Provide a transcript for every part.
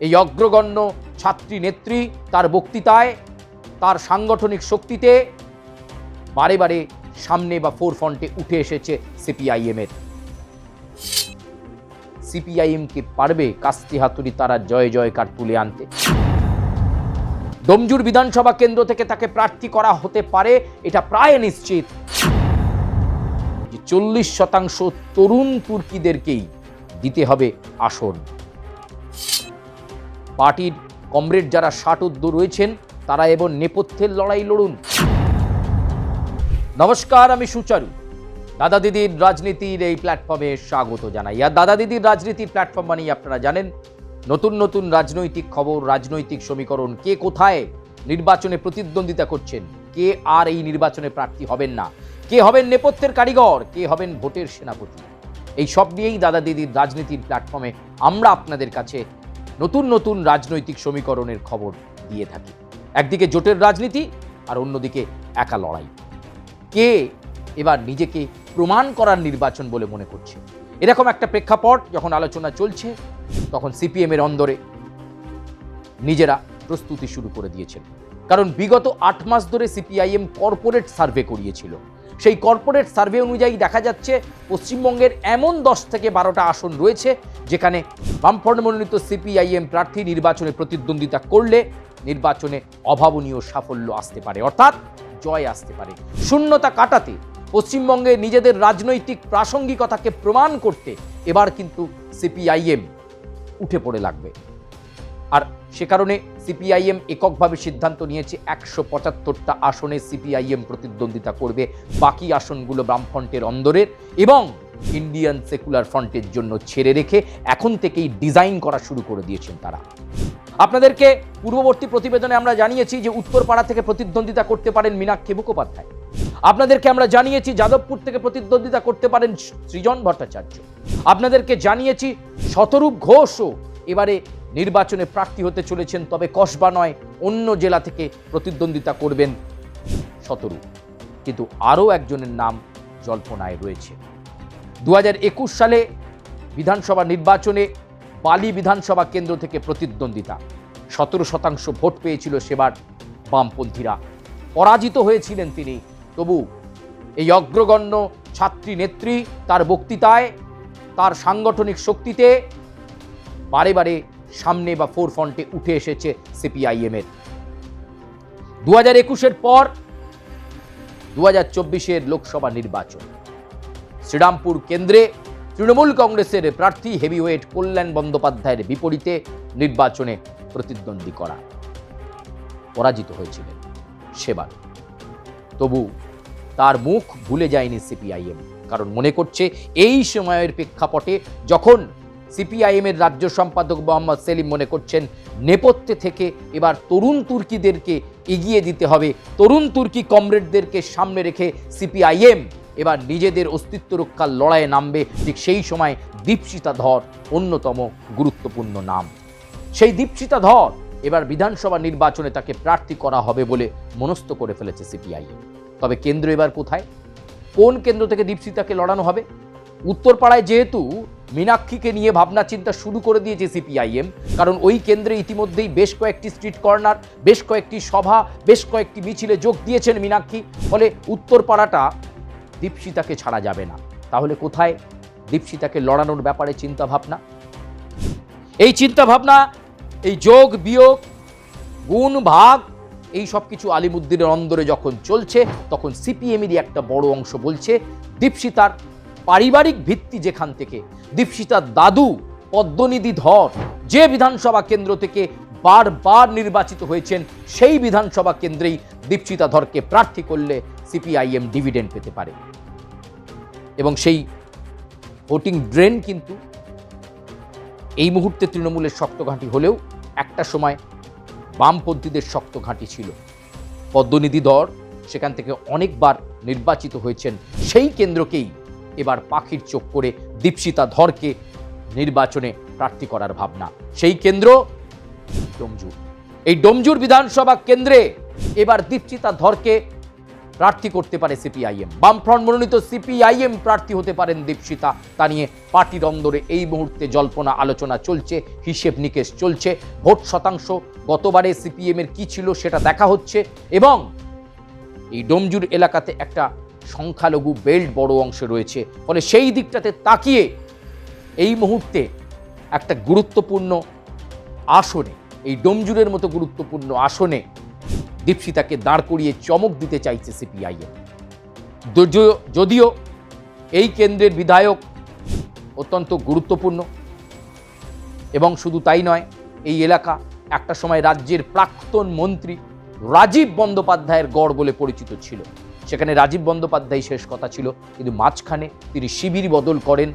এই অগ্রগণ্য ছাত্রী নেত্রী তার বক্তৃতায়, তার সাংগঠনিক শক্তিতে বারে বারে সামনে বা ফোর ফ্রন্টে উঠে এসেছে সিপিআইএমের। সিপিআইএমকে পারবে কাস্তি হাতুড়ি তারা জয় জয়কার তুলে আনতে। ডোমজুর বিধানসভা কেন্দ্র থেকে তাকে প্রার্থী করা হতে পারে, এটা প্রায় নিশ্চিত। চল্লিশ শতাংশ তরুণ তুর্কিদেরকেই দিতে হবে আসন। পার্টির কমরেড যারা ষাট ষাটোদ্দ রয়েছেন, তারা এবং নেপথ্যের লড়াই লড়ুন। নমস্কার, আমি সুচারু। দাদা দিদির রাজনীতির এই প্ল্যাটফর্মে স্বাগত জানাই। আর দাদা দিদির রাজনীতির প্ল্যাটফর্ম মানেই আপনারা জানেন, নতুন নতুন রাজনৈতিক খবর, রাজনৈতিক সমীকরণ, কে কোথায় নির্বাচনে প্রতিদ্বন্দ্বিতা করছেন, কে আর এই নির্বাচনে প্রার্থী হবেন না, কে হবেন নেপথ্যের কারিগর, কে হবেন ভোটের সেনাপতি। এই সব নিয়েই দাদা দিদির রাজনীতির প্ল্যাটফর্মে আমরা আপনাদের কাছে নতুন নতুন রাজনৈতিক সমীকরণের খবর দিয়ে থাকি। একদিকে জোটের রাজনীতি আর অন্যদিকে একা লড়াই। কে এবার নিজেকে প্রমাণ করার নির্বাচন বলে মনে করছে? এরকম একটা প্রেক্ষাপট যখন আলোচনা চলছে, তখন সিপিএমের অন্দরে নিজেরা প্রস্তুতি শুরু করে দিয়েছেন। কারণ বিগত আট মাস ধরে সিপিআইএম কর্পোরেট সার্ভে করিয়েছিল। সেই কর্পোরেট সার্ভে অনুযায়ী দেখা যাচ্ছে, পশ্চিমবঙ্গের এমন দশ থেকে বারোটা আসন রয়েছে, যেখানে বামফ্রন্ট মনোনীত সিপিআইএম প্রার্থী নির্বাচনে প্রতিদ্বন্দ্বিতা করলে নির্বাচনে অভাবনীয় সাফল্য আসতে পারে, অর্থাৎ জয় আসতে পারে। শূন্যতা কাটাতে পশ্চিমবঙ্গে নিজেদের রাজনৈতিক প্রাসঙ্গিকতাকে প্রমাণ করতে এবার কিন্তু সিপিআইএম উঠে পড়ে লাগবে। আর সে কারণে সিপিআইএম এককভাবে সিদ্ধান্ত নিয়েছে, একশো পঁচাত্তরটা আসনে সিপিআইএম প্রতিদ্বন্দ্বিতা করবে বাকি আসনগুলো বামফ্রন্টের অন্দরের এবং ইন্ডিয়ান সেকুলার ফ্রন্টের জন্য ছেড়ে রেখে এখন থেকেই ডিজাইন করা শুরু করে দিয়েছেন তারা। আপনাদেরকে পূর্ববর্তী প্রতিবেদনে আমরা জানিয়েছি যে উত্তরপাড়া থেকে প্রতিদ্বন্দ্বিতা করতে পারেন মীনাক্ষী মুখোপাধ্যায়। আপনাদেরকে আমরা জানিয়েছি যাদবপুর থেকে প্রতিদ্বন্দ্বিতা করতে পারেন সৃজন ভট্টাচার্য। আপনাদেরকে জানিয়েছি শতরূপ ঘোষও এবারে নির্বাচনে প্রার্থী হতে চলেছেন, তবে কসবা নয়, অন্য জেলা থেকে প্রতিদ্বন্দ্বিতা করবেন শতরূপ কিন্তু আরও একজনের নাম জল্পনায় রয়েছে। দু হাজার একুশ সালে বিধানসভা নির্বাচনে বালি বিধানসভা কেন্দ্র থেকে প্রতিদ্বন্দ্বিতা। সতেরো শতাংশ ভোট পেয়েছিল সেবার বামপন্থীরা। পরাজিত হয়েছিলেন তিনি। তবু এই অগ্রগণ্য ছাত্রী নেত্রী তার বক্তৃতায়, তার সাংগঠনিক শক্তিতে বারে বারে সামনে বা ফোর ফ্রন্টে উঠে এসেছে সিপিআইএমের। দু হাজার একুশের পর দু হাজার চব্বিশের লোকসভা নির্বাচন। শ্রীরামপুর কেন্দ্রে তৃণমূল কংগ্রেসের প্রার্থী হেভিওয়েট কল্যাণ বন্দ্যোপাধ্যায়ের বিপরীতে নির্বাচনে প্রতিদ্বন্দ্বী করা। পরাজিত হয়েছিলেন সেবার তবু তার মুখ ভুলে যায়নি সিপিআইএম। কারণ মনে করছে এই সময়ের প্রেক্ষাপটে যখন সিপিআইএমের রাজ্য সম্পাদক মোহাম্মদ সেলিম মনে করছেন, নেপথ্যে থেকে এবার তরুণ তুর্কিদেরকে এগিয়ে দিতে হবে। তরুণ তুর্কি কমরেডদেরকে সামনে রেখে সিপিআইএম এবার নিজেদের অস্তিত্ব রক্ষার লড়াইয়ে নামবে। ঠিক সেই সময় দীপশিতা ধর অন্যতম গুরুত্বপূর্ণ নাম। সেই দীপশিতা ধর এবার বিধানসভা নির্বাচনে তাকে প্রার্থী করা হবে বলে মনস্থ করে ফেলেছে সিপিআইএম। তবে কেন্দ্র এবার কোথায়? কোন কেন্দ্র থেকে দীপশিতাকে লড়ানো হবে? উত্তরপাড়ায় যেহেতু মীনাক্ষীকে নিয়ে ভাবনা চিন্তা শুরু করে দিয়েছে সিপিআইএম, কারণ ওই কেন্দ্রে ইতিমধ্যেই বেশ কয়েকটি স্ট্রিট কর্নার, বেশ কয়েকটি সভা, বেশ কয়েকটি মিছিলে যোগ দিয়েছেন মীনাক্ষী, ফলে উত্তরপাড়াটা দীপশিতাকে ছাড়া যাবে না। তাহলে কোথায় দীপশিতাকে লড়ানোর ব্যাপারে চিন্তা ভাবনা এই চিন্তা ভাবনা এই যোগ, বিয়োগ, গুণ, ভাগ, এই সব কিছু আলিমুদ্দিনের অন্দরে যখন চলছে, তখন সিপিএমেরই একটা বড় অংশ বলছে দীপশিতার পারিবারিক ভিত্তি যেখান থেকে দীপশিতার দাদু, পদ্মনিধি ধর, যে বিধানসভা কেন্দ্র থেকে বারবার নির্বাচিত হয়েছেন, সেই বিধানসভা কেন্দ্রেই দীপশিতা ধরকে প্রার্থী করলে সিপিআইএম ডিভিডেন্ড পেতে পারে। এবং সেই ভোটিং ড্রেন কিন্তু এই মুহূর্তে তৃণমূলের শক্ত ঘাঁটি হলেও একটা সময় বামপন্থীদের শক্ত ঘাঁটি ছিল। পদ্মনিধি ধর সেখান থেকে অনেকবার নির্বাচিত হয়েছেন, সেই কেন্দ্রকেই এবার পাখির চোখ করে দীপশিতা ধরকে নির্বাচনে প্রার্থী করার ভাবনা। সেই কেন্দ্র ডোমজুর। এই ডোমজুর বিধানসভা কেন্দ্রে এবার দীপশিতা ধরকে প্রার্থী করতে পারে সিপিআইএম। বামফ্রন্ট মনোনীত সিপিআইএম প্রার্থী হতে পারেন দীপশিতা। তা নিয়ে পার্টির অন্দরে এই মুহূর্তে জল্পনা আলোচনা চলছে, হিসেব নিকেশ চলছে। ভোট শতাংশ গতবারে সিপিএমের কি ছিল সেটা দেখা হচ্ছে এবং এই ডোমজুর এলাকাতে একটা সংখ্যালঘু বেল্ট বড় অংশে রয়েছে। ফলে সেই দিকটাতে তাকিয়ে এই মুহূর্তে একটা গুরুত্বপূর্ণ আসনে, এই ডোমজুরের মতো গুরুত্বপূর্ণ আসনে দীপশিতাকে দাঁড় করিয়ে চমক দিতে চাইছে সিপিআইএম যদিও এই কেন্দ্রের বিধায়ক অত্যন্ত গুরুত্বপূর্ণ এবং শুধু তাই নয়, এই এলাকা একটা সময় রাজ্যের প্রাক্তন মন্ত্রী রাজীব বন্দ্যোপাধ্যায়ের গড় বলে পরিচিত ছিল। সেখানে রাজীব বন্দ্যোপাধ্যায় শেষ কথা ছিল। কিন্তু মাঝখানে তিনি শিবির বদল করেন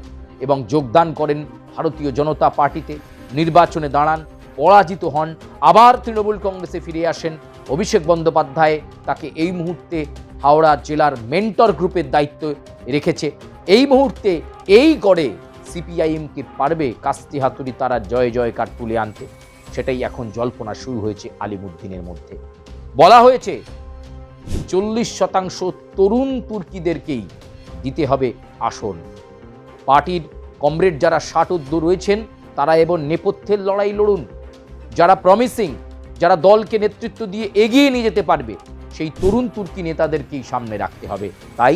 এবং যোগদান করেন ভারতীয় জনতা পার্টিতে। নির্বাচনে দাঁড়ান, পরাজিত হন, আবার তৃণমূল কংগ্রেসে ফিরে আসেন। অভিষেক বন্দ্যোপাধ্যায় তাকে এই মুহূর্তে হাওড়া জেলার মেন্টর গ্রুপের দায়িত্ব রেখেছে। এই মুহূর্তে এই গড়ে সিপিআইএমকে পারবে কাস্তি হাতুড়ি তারা জয় জয়কার তুলে আনতে। সেটাই এখন জল্পনা শুরু হয়েছে আলিমুদ্দিনের মধ্যে। বলা হয়েছে চল্লিশ শতাংশ তরুণ তুর্কিদেরকেই দিতে হবে আসন। পার্টির কমরেড যারা ষাটোদ্দ রয়েছেন, তারা এবং নেপথ্যের লড়াই লড়ুন। যারা প্রমিসিং যারা দলকে নেতৃত্ব দিয়ে এগিয়ে নিয়ে যেতে পারবে, সেই তরুণ তুর্কি নেতাদেরকেই সামনে রাখতে হবে। তাই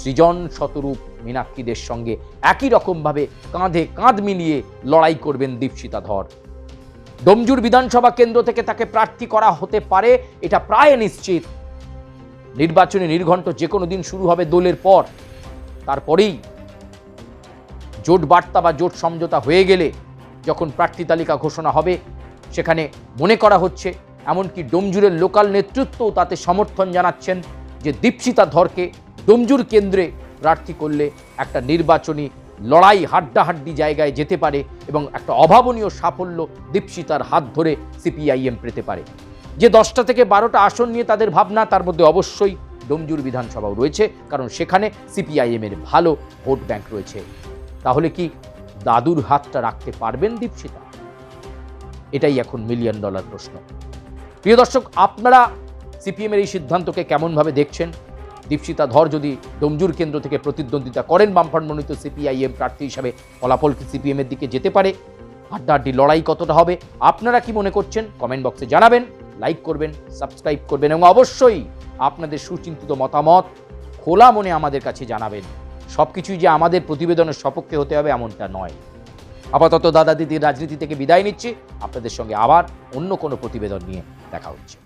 সৃজন শতরূপ মীনাক্ষীদের সঙ্গে একই রকমভাবে কাঁধে কাঁধ মিলিয়ে লড়াই করবেন দীপশিতা ধর ডোমজুর বিধানসভা কেন্দ্র থেকে তাকে প্রার্থী করা হতে পারে, এটা প্রায় নিশ্চিত। নির্বাচনী নির্ঘণ্ট যে কোনো দিন শুরু হবে দোলের পর। তারপরেই জোট বার্তা বা জোট সমঝোতা হয়ে গেলে যখন প্রার্থী তালিকা ঘোষণা হবে, সেখানে মনে করা হচ্ছে, এমনকি ডোমজুরের লোকাল নেতৃত্বও তাতে সমর্থন জানাচ্ছেন যে দীপশিতা ধরকে ডোমজুর কেন্দ্রে প্রার্থী করলে একটা নির্বাচনী লড়াই হাড্ডাহাড্ডি জায়গায় যেতে পারে এবং একটা অভাবনীয় সাফল্য দীপশিতার হাত ধরে সিপিআইএম পেতে পারে। যে দশটা থেকে বারোটা আসন নিয়ে তাদের ভাবনা, তার মধ্যে অবশ্যই ডোমজুর বিধানসভাও রয়েছে, কারণ সেখানে সিপিআইএমের ভালো ভোট ব্যাংক রয়েছে। তাহলে কি দাদুর হাতটা রাখতে পারবেন দীপশিতা? এটাই এখন মিলিয়ন ডলার প্রশ্ন। প্রিয় দর্শক, আপনারা সিপিএমের এই সিদ্ধান্তকে কেমনভাবে দেখছেন? দীপশিতা ধর যদি ডোমজুর কেন্দ্র থেকে প্রতিদ্বন্দ্বিতা করেন বামফ্রন্ট মনোনীত সিপিআইএম প্রার্থী হিসাবে ফলাফল কি সিপিএমের দিকে যেতে পারে, হাড্ডাহাড্ডি লড়াই কতটা হবে, আপনারা কি মনে করছেন? কমেন্ট বক্সে জানাবেন। লাইক করবেন সাবস্ক্রাইব করবেন এবং অবশ্যই আপনাদের সুচিন্তিত মতামত খোলা মনে আমাদের কাছে জানাবেন। সব কিছুই যে আমাদের প্রতিবেদনের সপক্ষে হতে হবে এমনটা নয়। আপাতত দাদা দিদির রাজনীতি থেকে বিদায় নিচ্ছি। আপনাদের সঙ্গে আবার অন্য কোনো প্রতিবেদন নিয়ে দেখা হচ্ছে।